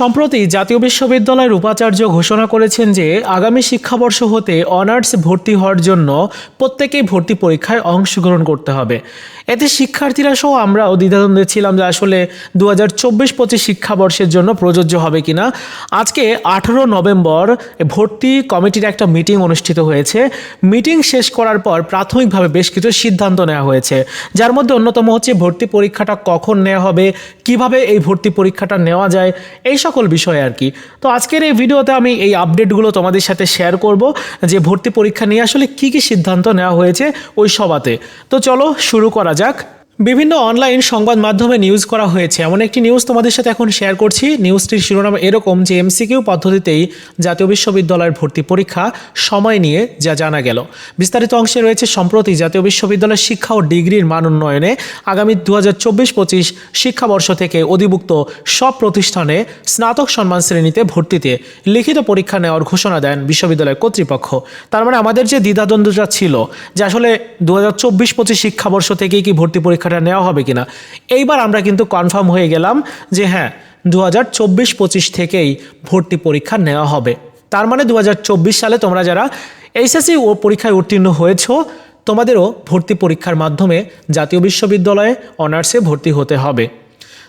সম্প্রতি জাতীয় বিশ্ববিদ্যালয়ের উপাচার্য ঘোষণা করেছেন যে আগামী শিক্ষাবর্ষ হতে অনার্স ভর্তি হওয়ার জন্য প্রত্যেকেই ভর্তি পরীক্ষায় অংশগ্রহণ করতে হবে। এতে শিক্ষার্থীরা সহ আমরাও দ্বিধাদ্বন্দ্বে ছিলাম যে আসলে দু হাজার চব্বিশ পঁচিশ শিক্ষাবর্ষের জন্য প্রযোজ্য হবে কিনা। আজকে আঠেরো নভেম্বর ভর্তি কমিটির একটা মিটিং অনুষ্ঠিত হয়েছে। মিটিং শেষ করার পর প্রাথমিকভাবে বেশ কিছু সিদ্ধান্ত নেওয়া হয়েছে। যার মধ্যে অন্যতম হচ্ছে ভর্তি পরীক্ষাটা কখন নেওয়া হবে, কীভাবে এই ভর্তি পরীক্ষাটা নেওয়া যায়, এই সকল বিষয়ে আর কি। তো আজকের এই ভিডিওতে আমি এই আপডেটগুলো তোমাদের সাথে শেয়ার করব, যে ভর্তি পরীক্ষা নিয়ে আসলে কি কি সিদ্ধান্ত নেওয়া হয়েছে ওই সভাতে। তো চলো শুরু করা যাক। বিভিন্ন অনলাইন সংবাদ মাধ্যমে নিউজ করা হয়েছে। এমন একটি নিউজ তোমাদের সাথে এখন শেয়ার করছি। নিউজটির শিরোনাম এরকম যে এমসিকিউ পদ্ধতিতেই জাতীয় বিশ্ববিদ্যালয়ের ভর্তি পরীক্ষা সময় নিয়ে যা জানা গেল। বিস্তারিত অংশে রয়েছে, সম্প্রতি জাতীয় বিশ্ববিদ্যালয়ের শিক্ষা ও ডিগ্রির মান উন্নয়নে আগামী দু হাজার চব্বিশ পঁচিশ শিক্ষাবর্ষ থেকে অধিভুক্ত সব প্রতিষ্ঠানে স্নাতক সম্মান শ্রেণীতে ভর্তিতে লিখিত পরীক্ষা নেওয়ার ঘোষণা দেন বিশ্ববিদ্যালয় কর্তৃপক্ষ। তার মানে আমাদের যে দ্বিধাদ্বন্দ্বটা ছিল যে আসলে দু হাজার চব্বিশ পঁচিশ শিক্ষাবর্ষ থেকেই কি ভর্তি পরীক্ষাটা নেওয়া হবে কিনা। এইবার আমরা কিন্তু কনফার্ম হয়ে গেলাম যে হ্যাঁ দু হাজার চব্বিশ পঁচিশ থেকেই ভর্তি পরীক্ষা নেওয়া হবে। তার মানে দু হাজার চব্বিশ সালে তোমরা যারা এইচএসসি ও পরীক্ষায় উত্তীর্ণ হয়েছো, তোমাদেরও ভর্তি পরীক্ষার মাধ্যমে জাতীয় বিশ্ববিদ্যালয়ে অনার্সে ভর্তি হতে হবে।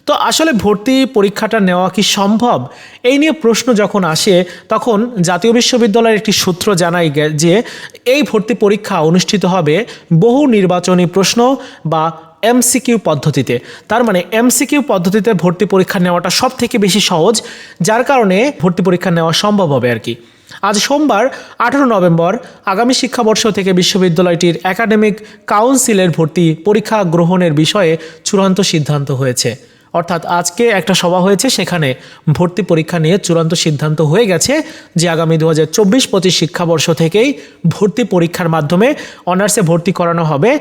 তো আসলে ভর্তি পরীক্ষাটা নেওয়া কি সম্ভব? এই নিয়ে প্রশ্ন যখন আসে, তখন জাতীয় বিশ্ববিদ্যালয়ের একটি সূত্র জানাই যে এই ভর্তি পরীক্ষা অনুষ্ঠিত হবে বহু নির্বাচনী প্রশ্ন বা এমসিকিউ পদ্ধতিতে। তার মানে এমসিকিউ পদ্ধতিতে ভর্তি পরীক্ষা নেওয়াটা সব থেকে বেশি সহজ, যার কারণে ভর্তি পরীক্ষা নেওয়া সম্ভব হবে আর কি। আজ সোমবার, আঠারো নভেম্বর, আগামী শিক্ষাবর্ষ থেকে বিশ্ববিদ্যালয়টির একাডেমিক কাউন্সিলের ভর্তি পরীক্ষা গ্রহণের বিষয়ে চূড়ান্ত সিদ্ধান্ত হয়েছে। অর্থাৎ আজকে একটা সভা হয়েছে, সেখানে ভর্তি পরীক্ষা নিয়ে চূড়ান্ত সিদ্ধান্ত হয়ে গেছে যে আগামী দু হাজার চব্বিশ পঁচিশ শিক্ষাবর্ষ থেকেই ভর্তি পরীক্ষার মাধ্যমে অনার্সে ভর্তি করানো হবে।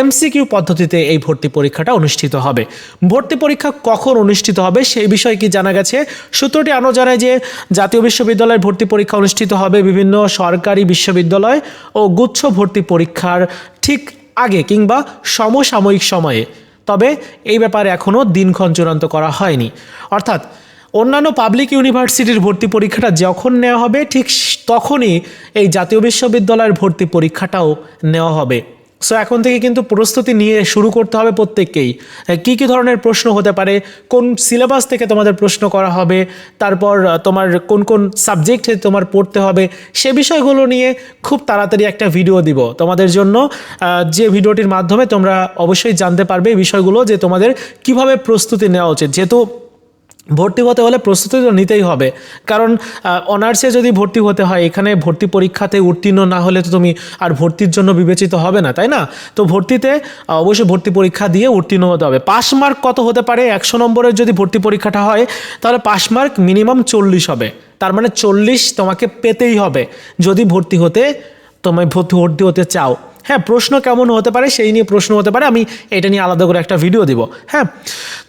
এমসিকিউ পদ্ধতিতে এই ভর্তি পরীক্ষাটা অনুষ্ঠিত হবে। ভর্তি পরীক্ষা কখন অনুষ্ঠিত হবে, সেই বিষয়ে কি জানা গেছে? সূত্রটি আরও জানায় যে জাতীয় বিশ্ববিদ্যালয়ের ভর্তি পরীক্ষা অনুষ্ঠিত হবে বিভিন্ন সরকারি বিশ্ববিদ্যালয় ও গুচ্ছ ভর্তি পরীক্ষার ঠিক আগে কিংবা সমসাময়িক সময়ে। তবে এই ব্যাপারে এখনও দিনক্ষণ চূড়ান্ত করা হয়নি। অর্থাৎ অন্যান্য পাবলিক ইউনিভার্সিটির ভর্তি পরীক্ষাটা যখন নেওয়া হবে, ঠিক তখনই এই জাতীয় বিশ্ববিদ্যালয়ের ভর্তি পরীক্ষাটাও নেওয়া হবে। সো এখন থেকে কিন্তু প্রস্তুতি নিয়ে শুরু করতে হবে প্রত্যেককেই। কী কী ধরনের প্রশ্ন হতে পারে? কোন সিলেবাস থেকে তোমাদের প্রশ্ন করা হবে? তারপর তোমার কোন কোন সাবজেক্টে তোমার পড়তে হবে? সে বিষয়গুলো নিয়ে খুব তাড়াতাড়ি একটা ভিডিও দিব তোমাদের জন্য। যে ভিডিওটির মাধ্যমে তোমরা অবশ্যই জানতে পারবে এই বিষয়গুলো যে তোমাদের কীভাবে প্রস্তুতি নেওয়া উচিত। যেহেতু ভর্তি হতে হলে প্রস্তুতি তো নিতেই হবে। কারণ অনার্সে যদি ভর্তি হতে হয়, এখানে ভর্তি পরীক্ষাতে উত্তীর্ণ না হলে তো তুমি আর ভর্তির জন্য বিবেচিত হবে না, তাই না? তো ভর্তিতে অবশ্যই ভর্তি পরীক্ষা দিয়ে উত্তীর্ণ হতে হবে। পাস মার্ক কত হতে পারে? একশো নম্বরের যদি ভর্তি পরীক্ষাটা হয়, তাহলে পাস মার্ক মিনিমাম চল্লিশ হবে। তার মানে চল্লিশ তোমাকে পেতেই হবে। যদি ভর্তি হতে, তোমায় ভর্তি ভর্তি হতে চাও হ্যাঁ প্রশ্ন কেমন হতে পারে সেই নিয়ে প্রশ্ন হতে পারে, আমি এটা নিয়ে আলাদা করে একটা ভিডিও দিব হ্যাঁ।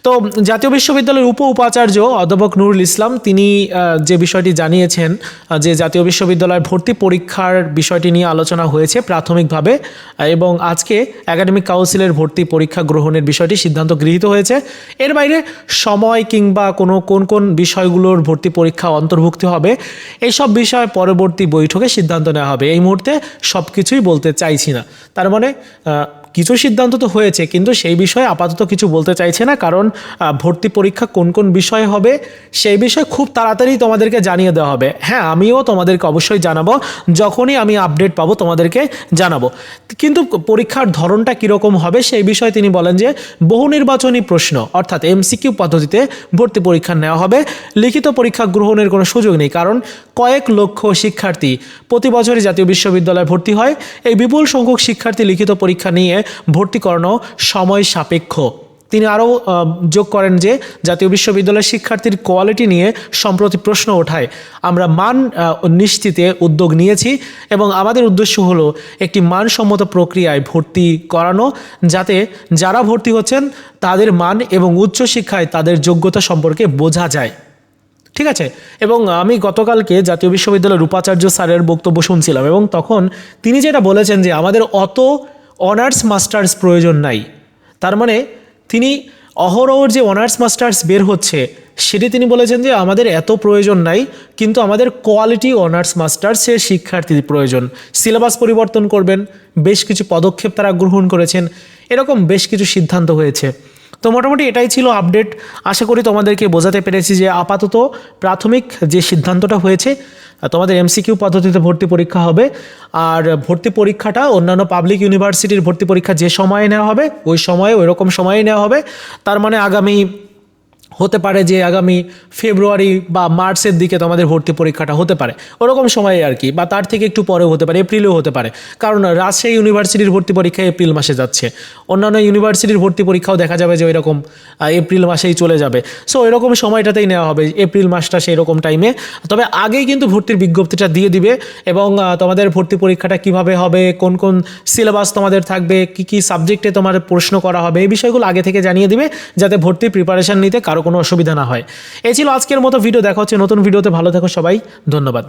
তো জাতীয় বিশ্ববিদ্যালয়ের উপ উপাচার্য অধ্যাপক নুরুল ইসলাম, তিনি যে বিষয়টি জানিয়েছেন যে জাতীয় বিশ্ববিদ্যালয়ের ভর্তি পরীক্ষার বিষয়টি নিয়ে আলোচনা হয়েছে প্রাথমিকভাবে, এবং আজকে একাডেমিক কাউন্সিলের ভর্তি পরীক্ষা গ্রহণের বিষয়টি সিদ্ধান্ত গৃহীত হয়েছে। এর বাইরে সময় কিংবা কোনো, কোন কোন বিষয়গুলোর ভর্তি পরীক্ষা অন্তর্ভুক্ত হবে এইসব বিষয়ে পরবর্তী বৈঠকে সিদ্ধান্ত নেওয়া হবে। এই মুহূর্তে সব কিছুই বলতে চাইছি না। তার মানে কিছু সিদ্ধান্ত তো হয়েছে, কিন্তু সেই বিষয়ে আপাতত কিছু বলতে চাইছে না, কারণ ভর্তি পরীক্ষা কোন কোন বিষয়ে হবে সেই বিষয়ে খুব তাড়াতাড়ি তোমাদেরকে জানিয়ে দেওয়া হবে। হ্যাঁ আমিও তোমাদেরকে অবশ্যই জানাব, যখনই আমি আপডেট পাবো তোমাদেরকে জানাব। কিন্তু পরীক্ষার ধরনটা কীরকম হবে সেই বিষয়ে তিনি বলেন যে, বহু নির্বাচনী প্রশ্ন, অর্থাৎ এমসিকিউ পদ্ধতিতে ভর্তি পরীক্ষা নেওয়া হবে। লিখিত পরীক্ষা গ্রহণের কোনো সুযোগ নেই, কারণ কয়েক লক্ষ শিক্ষার্থী প্রতি বছরই জাতীয় বিশ্ববিদ্যালয়ে ভর্তি হয়। এই বিপুল সংখ্যক শিক্ষার্থী লিখিত পরীক্ষা নিয়ে ভর্তি করানো সময় সাপেক্ষ। তিনি আরও যোগ করেন যে জাতীয় বিশ্ববিদ্যালয়ের শিক্ষার্থীর কোয়ালিটি নিয়ে সম্প্রতি প্রশ্ন ওঠায়। আমরা মান নিশ্চিতে উদ্যোগ নিয়েছি এবং আমাদের উদ্দেশ্য হলো একটি মানসম্মত প্রক্রিয়ায় ভর্তি করানো যাতে যারা ভর্তি হচ্ছেন তাদের মান এবং উচ্চশিক্ষায় তাদের যোগ্যতা সম্পর্কে বোঝা যায়। ঠিক আছে? এবং আমি গতকালকে জাতীয় বিশ্ববিদ্যালয়ের উপাচার্য স্যারের বক্তব্য শুনছিলাম এবং তখন তিনি যেটা বলেছেন যে আমাদের অত অনার্স মাস্টার্স প্রয়োজন নাই। তার মানে তিনি অহরহর যে অনার্স মাস্টার্স বের হচ্ছে, সেটি তিনি বলেছেন যে আমাদের এত প্রয়োজন নাই, কিন্তু আমাদের কোয়ালিটি অনার্স মাস্টার্সের শিক্ষার্থীর প্রয়োজন। সিলেবাস পরিবর্তন করবেন, বেশ কিছু পদক্ষেপ তারা গ্রহণ করেছেন, এরকম বেশ কিছু সিদ্ধান্ত হয়েছে। তো মোটামুটি এটাই ছিল আপডেট আশা করি তোমাদেরকে বোঝাতে পেরেছি যে আপাতত প্রাথমিক যে সিদ্ধান্তটা হয়েছে, তোমাদের এমসিকিউ পদ্ধতিতে ভর্তি পরীক্ষা হবে। আর ভর্তি পরীক্ষাটা অন্যান্য পাবলিক ইউনিভার্সিটির ভর্তি পরীক্ষা যে সময়ে নেওয়া হবে, ওই সময়ে ওই রকম সময়ে নেওয়া হবে। তার মানে আগামী হতে পারে যে আগামী ফেব্রুয়ারি বা মার্চের দিকে তোমাদের ভর্তি পরীক্ষাটা হতে পারে। ওরকম সময়ে আর কি, বা তার থেকে একটু পরেও হতে পারে, এপ্রিলেও হতে পারে। কারণ রাজশাহী ইউনিভার্সিটির ভর্তি পরীক্ষা এপ্রিল মাসে যাচ্ছে। অন্যান্য ইউনিভার্সিটির ভর্তি পরীক্ষাও দেখা যাবে যে ওইরকম এপ্রিল মাসেই চলে যাবে। সো ওইরকম সময়টাতেই নেওয়া হবে, এপ্রিল মাসটা সেই রকম টাইমে তবে আগেই কিন্তু ভর্তির বিজ্ঞপ্তিটা দিয়ে দিবে এবং তোমাদের ভর্তি পরীক্ষাটা কীভাবে হবে, কোন কোন সিলেবাস তোমাদের থাকবে, কি কি সাবজেক্টে তোমার প্রশ্ন করা হবে, এই বিষয়গুলো আগে থেকে জানিয়ে দিবে, যাতে ভর্তির প্রিপারেশান নিতে কারও কোনো অসুবিধা না হয়। এ ছিল আজকের মতো ভিডিও। দেখা হচ্ছে নতুন ভিডিওতে। ভালো থাকো সবাই। ধন্যবাদ।